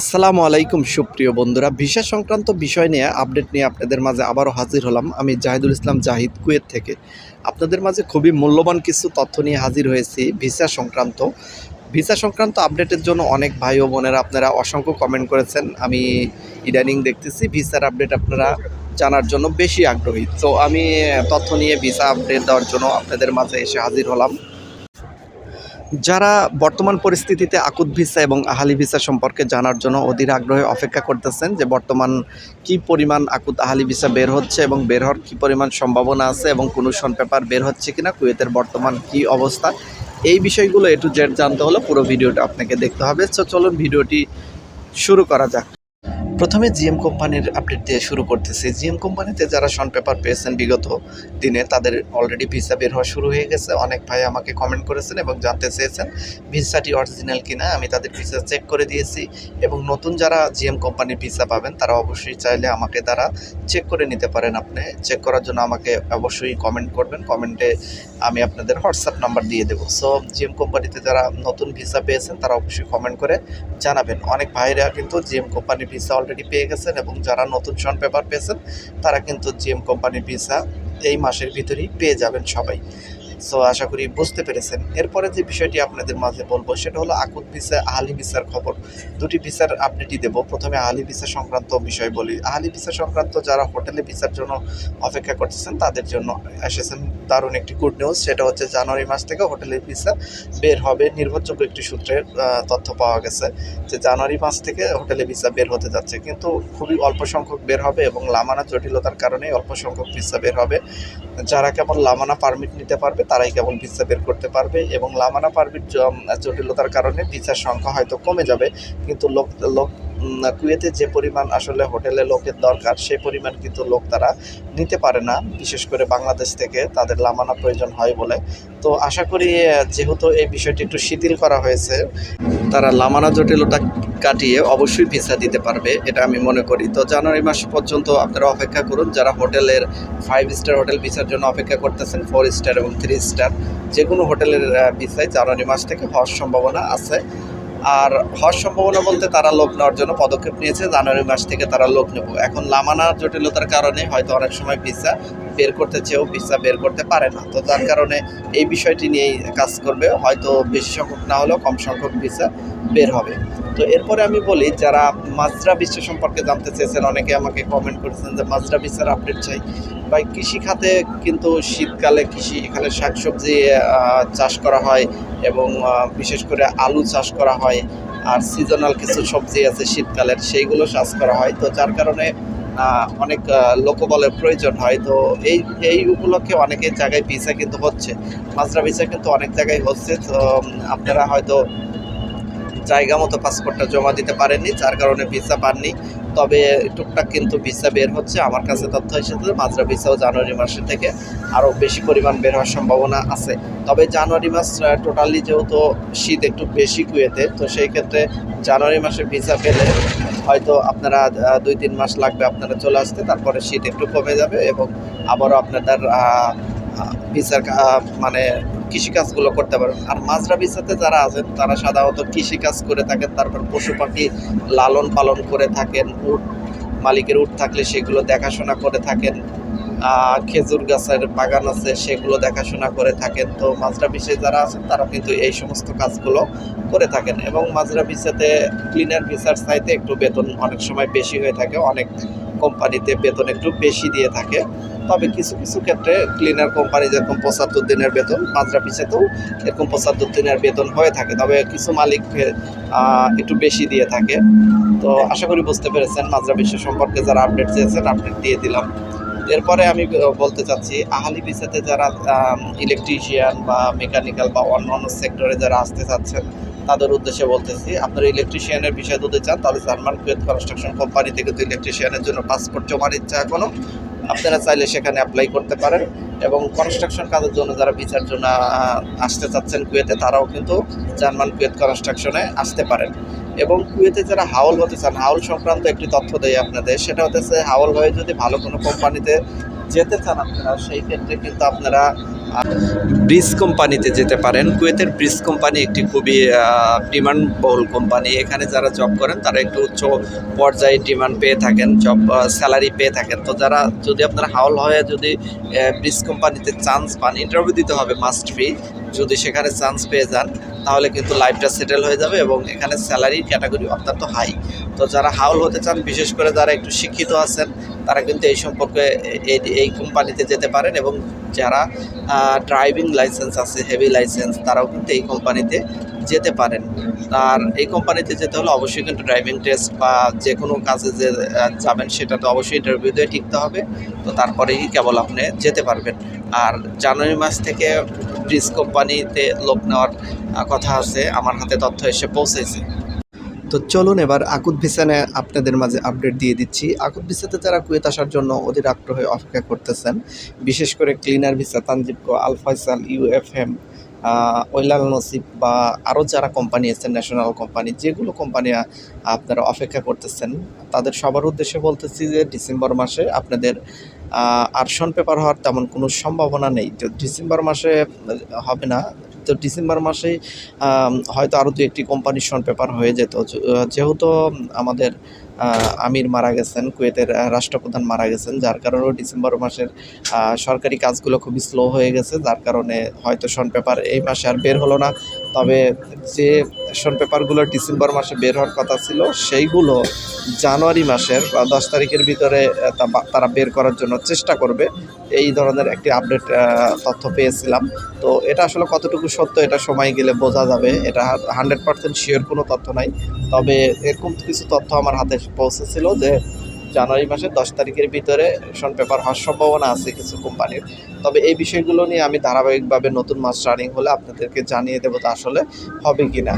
আসসালামু আলাইকুম, সুপ্রিয় বন্ধুরা। ভিসা সংক্রান্ত বিষয় নিয়ে আপডেট নিয়ে আপনাদের মাঝে আবারও হাজির হলাম আমি জাহিদুল ইসলাম জাহিদ কুয়েত থেকে। আপনাদের মাঝে খুবই মূল্যবান কিছু তথ্য নিয়ে হাজির হয়েছি ভিসা সংক্রান্ত। ভিসা সংক্রান্ত আপডেটের জন্য অনেক ভাই ও বোনেরা আপনারা অসংখ্য কমেন্ট করেছেন। আমি ইদানিং দেখতেছি ভিসার আপডেট আপনারা জানার জন্য বেশি আগ্রহী। তো আমি তথ্য নিয়ে ভিসা আপডেট দেওয়ার জন্য আপনাদের মাঝে এসে হাজির হলাম। যারা বর্তমান পরিস্থিতিতে আকুত ভিসা এবং আহালি ভিসা সম্পর্কে জানার জন্য অধীর আগ্রহে অপেক্ষা করতেছেন যে বর্তমান কি পরিমাণ আকুত আহালি ভিসা বের হচ্ছে এবং বের হওয়ার কী পরিমাণ সম্ভাবনা আছে এবং কোনো শন পেপার বের হচ্ছে কিনা, কুয়েতের বর্তমান কি অবস্থা, এই বিষয়গুলো এ টু জেড জানতে হলে পুরো ভিডিওটা আপনাকে দেখতে হবে। তো চলুন ভিডিওটি শুরু করা যাক। প্রথমে জিএম কোম্পানির আপডেট দিয়ে শুরু করতেছি। জিএম কোম্পানিতে যারা শন পেপার পেয়েছেন বিগত দিনে, তাদের অলরেডি ভিসা বের হওয়া শুরু হয়ে গেছে। অনেক ভাই আমাকে কমেন্ট করেছেন এবং জানতে চেয়েছেন, ভিসাটি অরিজিনাল কিনা? আমি তাদের ভিসা চেক করে দিয়েছি। এবং নতুন যারা জিএম কোম্পানির ভিসা পাবেন, তারা অবশ্যই চাইলে আমাকে তারা চেক করে নিতে পারেন আপনি। চেক করার জন্য আমাকে অবশ্যই কমেন্ট করবেন। কমেন্টে আমি আপনাদের হোয়াটসঅ্যাপ নাম্বার দিয়ে দেবো। সো জিএম কোম্পানিতে যারা নতুন ভিসা পেয়েছেন, তারা অবশ্যই কমেন্ট করে জানাবেন। অনেক ভাইরা কিন্তু জিএম কোম্পানির ভিসা অলরেডি পেয়ে গেছেন এবং যারা নতুন শন পেপার পেয়েছেন, তারা কিন্তু জিএম কোম্পানি ভিসা এই মাসের ভিতরেই পেয়ে যাবেন সবাই। সো আশা করি বুঝতে পেরেছেন। এরপরে যে বিষয়টি আপনাদের মাঝে বলব, সেটা হলো আকুত ভিসা আহালি ভিসার খবর। দুটি ভিসার আপডেটই দেবো। প্রথমে আহালি ভিসা সংক্রান্ত বিষয় বলি। আহালি ভিসা সংক্রান্ত যারা হোটেলে ভিসার জন্য অপেক্ষা করতেছেন, তাদের জন্য এসেছেন দারুণ একটি গুড নিউজ সেটা হচ্ছে জানুয়ারি মাস থেকে হোটেলের ভিসা বের হবে। নির্ভরযোগ্য একটি সূত্রের তথ্য পাওয়া গেছে যে জানুয়ারি মাস থেকে হোটেলে ভিসা বের হতে যাচ্ছে। কিন্তু খুবই অল্প সংখ্যক বের হবে এবং লামানা জটিলতার কারণে অল্প সংখ্যক ভিসা বের হবে। যারা কেবল লামানা পারমিট নিতে পারবে তারাই কেবল ভিসা বের করতে পারবে এবং লামানা পারবির জটিলতার কারণে ভিসার সংখ্যা হয়তো কমে যাবে। কিন্তু লোক লোক কুয়েতে যে পরিমাণ আসলে হোটেলে লোকের দরকার সেই পরিমাণ কিন্তু লোক তারা নিতে পারে না। বিশেষ করে বাংলাদেশ থেকে তাদের লামানা প্রয়োজন হয় বলে। তো আশা করি যেহেতু এই বিষয়টি একটু শিথিল করা হয়েছে তারা লামানা জটিলতা কাটিয়ে অবশ্যই ভিসা দিতে পারবে, এটা আমি মনে করি। তো জানুয়ারি মাস পর্যন্ত আপনারা অপেক্ষা করুন, যারা হোটেলের ফাইভ স্টার হোটেল ভিসার জন্য অপেক্ষা করতেছেন ফোর স্টার এবং থ্রি স্টার যে কোনো হোটেলের ভিসায় জানুয়ারি মাস থেকে হওয়ার সম্ভাবনা আছে। আর হওয়ার সম্ভাবনা বলতে তারা লোক নেওয়ার জন্য পদক্ষেপ নিয়েছে। জানুয়ারি মাস থেকে তারা লোক নেব। এখন লামানার জটিলতার কারণে হয়তো অনেক সময় ভিসা বের করতে চেয়েও ভিসা বের করতে পারে না। তো তার কারণে এই বিষয়টি নিয়েই কাজ করবে। হয়তো বেশি সংখ্যক না হলেও কম সংখ্যক ভিসা বের হবে। তো এরপরে আমি বলি, যারা মাজরা বিশ্ব সম্পর্কে জানতে চেয়েছেন, অনেকে আমাকে কমেন্ট করেছেন যে মাজরা বিশ্বের আপডেট চাই। বা কৃষি খাতে কিন্তু শীতকালে কৃষি, এখানে শাকসবজি চাষ করা হয় এবং বিশেষ করে আলু চাষ করা হয় আর সিজনাল কিছু সবজি আছে শীতকালের, সেইগুলো চাষ করা হয়। তো যার কারণে অনেক লোকবলের প্রয়োজন হয়। তো এই এই উপলক্ষে অনেক জায়গায় ভিসা কিন্তু হচ্ছে। মাজরা ভিসা কিন্তু অনেক জায়গায় হচ্ছে। তো আপনারা হয়তো জায়গা মতো পাসপোর্টটা জমা দিতে পারেননি, যার কারণে ভিসা পাননি। তবে টুকটাক কিন্তু ভিসা বের হচ্ছে। আমার কাছে তথ্য এসেছে, মাজরা ভিসাও জানুয়ারি মাসের থেকে আরও বেশি পরিমাণ বের হওয়ার সম্ভাবনা আছে। তবে জানুয়ারি মাস টোটালি যেহেতু শীত একটু বেশি কুয়েতে, তো সেই ক্ষেত্রে জানুয়ারি মাসে ভিসা পেলে হয়তো আপনারা দুই তিন মাস লাগবে আপনারা চলে আসতে। তারপরে শীত একটু কমে যাবে এবং আবারও আপনাদের কা- মানে কৃষিকাজগুলো করতে পারবেন আর মাজরা বিচাতে যারা আছেন, তারা সাধারণত কৃষিকাজ করে থাকেন, তারপর পশু পাখি লালন পালন করে থাকেন, উট, মালিকের উট থাকলে সেগুলো দেখাশোনা করে থাকেন। খেজুর গাছের বাগান আছে, সেগুলো দেখাশোনা করে থাকেন। তো মাজরা বিষয়ে যারা আছেন, তারা কিন্তু এই সমস্ত কাজগুলো করে থাকেন এবং মাজরা ভিসাতে ক্লিনার ভিসার চাইতে একটু বেতন অনেক সময় বেশি হয়ে থাকে। অনেক কোম্পানিতে বেতন একটু বেশি দিয়ে থাকে। তবে কিছু কিছু ক্ষেত্রে ক্লিনার কোম্পানি যেরকম পঁচাত্তর দিনের বেতন মাজরা পিছাতেও এরকম পঁচাত্তর দিনের বেতন হয়ে থাকে। তবে কিছু মালিক একটু বেশি দিয়ে থাকে। তো আশা করি বুঝতে পেরেছেন মাজরা বিশ্ব সম্পর্কে যারা আপডেট চেয়েছেন আপডেট দিয়ে দিলাম। এরপরে আমি বলতে চাচ্ছি, আহালি ভিসাতে যারা ইলেকট্রিশিয়ান বা মেকানিক্যাল বা অন্য অন্য সেক্টরে যারা আসতে চাচ্ছেন, তাদের উদ্দেশ্যে বলতেছি, আপনারা ইলেকট্রিশিয়ানের বিষয় যদি চান, তাহলে জার্মান কুয়েত কনস্ট্রাকশন কোম্পানি থেকে তো ইলেকট্রিশিয়ানের জন্য পাসপোর্ট জমা নিচ্ছে এখনও আপনারা চাইলে সেখানে অ্যাপ্লাই করতে পারেন এবং কনস্ট্রাকশন কাজের জন্য যারা ভিসার জন্য আসতে চাচ্ছেন কুয়েতে, তারাও কিন্তু জার্মান কুয়েত কনস্ট্রাকশনে আসতে পারেন। এবং কুয়েতে যারা হাওল হতে চান, হাওল সংক্রান্ত একটি তথ্য দেয় আপনাদের, সেটা হতেছে হাওল হয়ে যদি ভালো কোনো কোম্পানিতে যেতে চান আপনারা, সেই ক্ষেত্রে কিন্তু আপনারা ব্রিজ কোম্পানিতে যেতে পারেন। কুয়েতের ব্রিজ কোম্পানি একটি খুবই ডিমান্ড বহুল কোম্পানি। এখানে যারা জব করেন, তারা একটু উচ্চ পর্যায়ে ডিমান্ড পেয়ে থাকেন জব স্যালারি পেয়ে থাকেন। তো যারা যদি আপনারা হাওল হয়ে যদি ব্রিজ কোম্পানিতে চান্স পান ইন্টারভিউ দিতে হবে মাস্ট ফ্রি যদি সেখানে চান্স পেয়ে যান তাহলে কিন্তু লাইফটা সেটেল হয়ে যাবে এবং এখানে স্যালারির ক্যাটাগরি অত্যন্ত হাই তো যারা হাউল হতে চান, বিশেষ করে যারা একটু শিক্ষিত আছেন, তারা কিন্তু এই সম্পর্কে এই কোম্পানিতে যেতে পারেন এবং যারা ড্রাইভিং লাইসেন্স আছে হেভি লাইসেন্স তারাও কিন্তু এই কোম্পানিতে যেতে পারেন। আর এই কোম্পানিতে যেতে হলে অবশ্যই কিন্তু ড্রাইভিং টেস্ট বা যে কোনো কাজে যে যাবেন সেটা তো অবশ্যই ইন্টারভিউ দিয়ে টিকতে হবে। তো তারপরেই কেবল আপনি যেতে পারবেন। আর জানুয়ারি মাস থেকে ব্রিজ কোম্পানিতে লোক নেওয়ার কথা আছে। আমার হাতে তথ্য এসে পৌঁছেছে। তো চলুন এবার আকুত ভিসানে আপনাদের মাঝে আপডেট দিয়ে দিচ্ছি। আকুত ভিসাতে যারা কুয়েত আসার জন্য অধীর আগ্রহে অপেক্ষা করতেছেন, বিশেষ করে ক্লিনার ভিসা তানজিবকো আল ফয়সাল ইউএফএম ওইলাল নসিব বা আরও যারা কোম্পানি আছে ন্যাশনাল কোম্পানি যেগুলো কোম্পানি আপনারা অপেক্ষা করতেছেন, তাদের সবার উদ্দেশ্যে বলতেছি যে ডিসেম্বর মাসে আপনাদের আর্শন পেপার হওয়ার তেমন কোনো সম্ভাবনা নেই। তো ডিসেম্বর মাসে হবে না। তো ডিসেম্বর মাসে হয়তো আরও দু একটি কোম্পানির শন পেপার হয়ে যেত। যেহেতু আমাদের আমির মারা গেছেন, কুয়েতের রাষ্ট্রপ্রধান মারা গেছেন, যার কারণেও ডিসেম্বর মাসের সরকারি কাজগুলো খুবই স্লো হয়ে গেছে, যার কারণে হয়তো শন পেপার এই মাসে আর বের হলো না। তবে যে শন পেপারগুলো ডিসেম্বর মাসে বের হওয়ার কথা ছিল, সেইগুলো জানুয়ারি মাসের, বা দশ তারিখের ভিতরে তারা বের করার জন্য চেষ্টা করবে। এই ধরনের একটি আপডেট তথ্য পেয়েছিলাম। তো এটা আসলে কতটুকু সত্য, এটা সময় গেলে বোঝা যাবে। এটা হান্ড্রেড পার্সেন্ট শিওর কোনো তথ্য নাই। তবে এরকম কিছু তথ্য আমার হাতে পৌঁছেছিল যে জানুয়ারি মাসের দশ তারিখের ভিতরে শন পেপার হওয়ার সম্ভাবনা আছে কিছু কোম্পানির। তবে এই বিষয়গুলো নিয়ে আমি ধারাবাহিকভাবে নতুন মাস রানিং হলে আপনাদেরকে জানিয়ে দেবো তা আসলে হবে কি না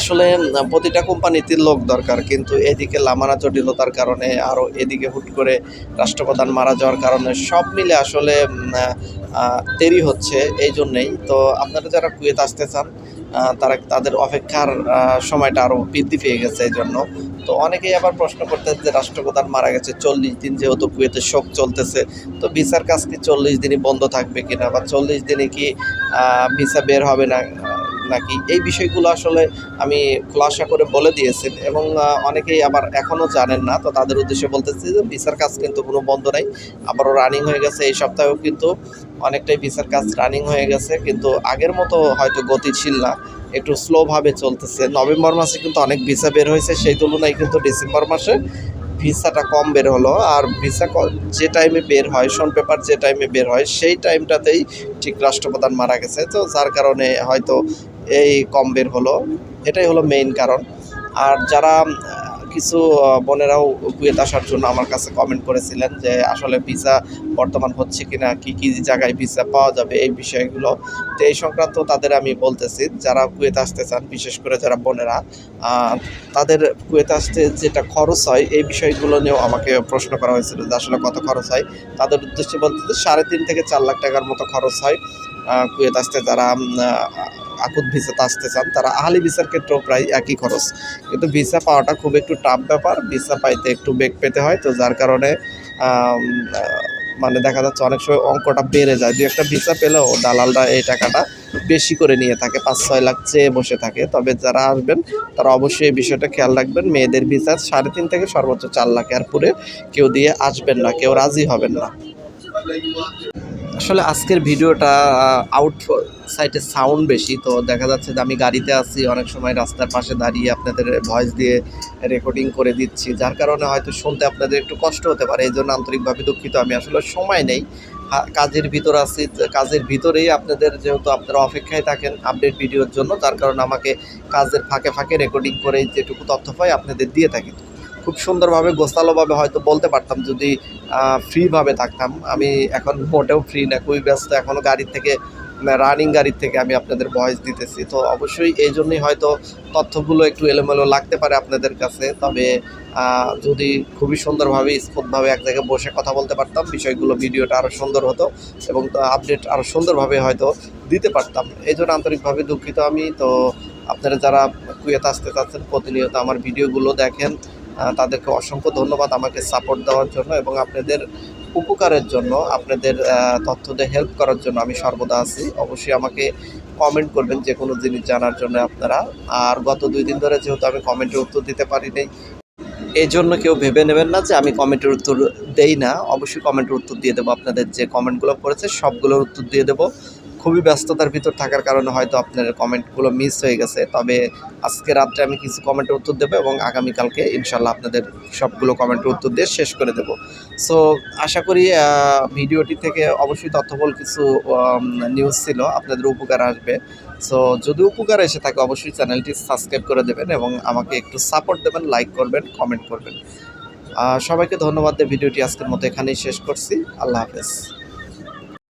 আসলে প্রতিটা কোম্পানিতে লোক দরকার, কিন্তু এদিকে লামানা জটিলতার কারণে আরও এদিকে হুট করে রাষ্ট্রপ্রধান মারা যাওয়ার কারণে সব মিলে আসলে দেরি হচ্ছে এই জন্যেই। তো আপনারা যারা কুয়েত আসতে চান তারা তাদের অপেক্ষার সময়টা আরও বৃদ্ধি পেয়ে গেছে এই জন্য। তো অনেকেই আবার প্রশ্ন করতেছে যে রাষ্ট্রপ্রধান মারা গেছে চল্লিশ দিন যেহেতু কুয়েতে শোক চলতেছে, তো ভিসার কাজ কি চল্লিশ দিনই বন্ধ থাকবে কিনা? বা চল্লিশ দিনে কি ভিসা বের হবে না? নাকি? এই বিষয়গুলো আসলে আমি খোলাসা করে বলে দিয়েছি এবং অনেকেই আবার এখনও জানেন না। তো তাদের উদ্দেশ্যে বলতেছি যে ভিসার কাজ কিন্তু কোনো বন্ধ নাই। আবারও রানিং হয়ে গেছে এই সপ্তাহেও কিন্তু অনেকটাই ভিসার কাজ রানিং হয়ে গেছে। কিন্তু আগের মতো হয়তো গতিশীল না। একটু স্লোভাবে চলতেছে। নভেম্বর মাসে কিন্তু অনেক ভিসা বের হয়েছে। সেই তুলনায় কিন্তু ডিসেম্বর মাসে ভিসাটা কম বের হলো। আর ভিসা যে টাইমে বের হয় শন পেপার যে টাইমে বের হয়, সেই টাইমটাতেই ঠিক রাষ্ট্রপ্রধান মারা গেছে। তো যার কারণে হয়তো এই কম বের হলো। এটাই হলো মেইন কারণ। আর যারা কিছু বোনেরাও কুয়েত আসার জন্য আমার কাছে কমেন্ট করেছিলেন যে আসলে ভিসা বর্তমান হচ্ছে কি না কী কী জায়গায় ভিসা পাওয়া যাবে এই বিষয়গুলো। তো এই সংক্রান্ত তাদের আমি বলতেছি, যারা কুয়েত আসতে চান, বিশেষ করে যারা বোনেরা তাদের কুয়েত আসতে যেটা খরচ হয়, এই বিষয়গুলো নিয়েও আমাকে প্রশ্ন করা হয়েছিল যে আসলে কত খরচ হয়। তাদের উদ্দেশ্যে বলতে সাড়ে তিন থেকে চার লাখ টাকার মতো খরচ হয় কুয়েত আসতে যারা আকুত ভিসাতে আসতে চান, তারা আহলি ভিসার ক্ষেত্রেও প্রায় একই খরচ। কিন্তু ভিসা পাওয়াটা খুব একটু টাফ ব্যাপার, ভিসা পাইতে একটু বেগ পেতে হয়, তো যার কারণে মানে দেখা যাচ্ছে অনেক সময় অঙ্কটা বেড়ে যায়। দু একটা ভিসা পেলেও দালালরা এই টাকাটা বেশি করে নিয়ে থাকে পাঁচ ছয় লাখ চেয়ে বসে থাকে। তবে যারা আসবেন, তারা অবশ্যই এই বিষয়টা খেয়াল রাখবেন, মেয়েদের ভিসা সাড়ে তিন থেকে সর্বোচ্চ চার লাখ আর পুরে কেউ দিয়ে আসবেন না, কেউ রাজি হবেন না। আসলে আজকের ভিডিওটা আউট সাইডে সাউন্ড বেশি, তো দেখা যাচ্ছে যে আমি গাড়িতে আছি, অনেক সময় রাস্তার পাশে দাঁড়িয়ে আপনাদের ভয়েস দিয়ে রেকর্ডিং করে দিচ্ছি, যার কারণে হয়তো শুনতে আপনাদের একটু কষ্ট হতে পারে, এই জন্য আন্তরিকভাবে দুঃখিত, আমি আসলে সময় নেই। কাজের ভিতর আছি কাজের ভিতরেই আপনাদের যেহেতু আপনারা অপেক্ষায় থাকেন আপডেট ভিডিওর জন্য তার কারণে আমাকে কাজের ফাঁকে ফাঁকে রেকর্ডিং করেই যেটুকু তথ্য পাই আপনাদের দিয়ে থাকি। খুব সুন্দরভাবে, গোছালোভাবে হয়তো বলতে পারতাম যদি ফ্রিভাবে থাকতাম। আমি এখন মোটেও ফ্রি না, খুবই ব্যস্ত। এখনও গাড়ির থেকে রানিং গাড়ির থেকে আমি আপনাদের ভয়েস দিতেছি। তো অবশ্যই এই জন্যই হয়তো তথ্যগুলো একটু এলোমেলো লাগতে পারে আপনাদের কাছে। তবে যদি খুবই সুন্দরভাবে, স্মুথভাবে এক জায়গায় বসে কথা বলতে পারতাম, বিষয়গুলো, ভিডিওটা আরও সুন্দর হতো এবং আপডেট আরও সুন্দরভাবে হয়তো দিতে পারতাম। এই জন্য আন্তরিকভাবে দুঃখিত আমি। তো আপনারা যারা কুয়েত আসতে চাচ্ছেন, প্রতিনিয়ত আমার ভিডিওগুলো দেখেন। তাদেরকে অসংখ্য ধন্যবাদ আমাকে সাপোর্ট দেওয়ার জন্য এবং আপনাদের উপকারের জন্য, আপনাদের তথ্য দিয়ে হেল্প করার জন্য আমি সর্বদা আছি। অবশ্যই আমাকে কমেন্ট করবেন যে কোনো জিনিস জানার জন্য আপনারা। আর গত দুই দিন ধরে যেহেতু আমি কমেন্টের উত্তর দিতে পারি নাই এই জন্য কেউ ভেবে নেবেন না যে আমি কমেন্টের উত্তর দেই না। অবশ্যই কমেন্টের উত্তর দিয়ে দেবো। আপনাদের যে কমেন্টগুলো করেছে, সবগুলোর উত্তর দিয়ে দেবো। খুবই ব্যস্ততার ভিতর থাকার কারণে হয়তো আপনার কমেন্টগুলো মিস হয়ে গেছে। তবে আজকে রাত্রে আমি কিছু কমেন্টের উত্তর দেবো এবং আগামীকালকে ইনশাল্লাহ আপনাদের সবগুলো কমেন্টের উত্তর দিয়ে শেষ করে দেবো। সো আশা করি ভিডিওটি থেকে অবশ্যই তথ্যবল কিছু নিউজ ছিল, আপনাদের উপকার আসবে। সো যদি উপকার এসে থাকে, অবশ্যই চ্যানেলটি সাবস্ক্রাইব করে দেবেন এবং আমাকে একটু সাপোর্ট দেবেন লাইক করবেন কমেন্ট করবেন। সবাইকে ধন্যবাদ দিয়ে ভিডিওটি আজকের মতো এখানেই শেষ করছি। আল্লাহ হাফেজ।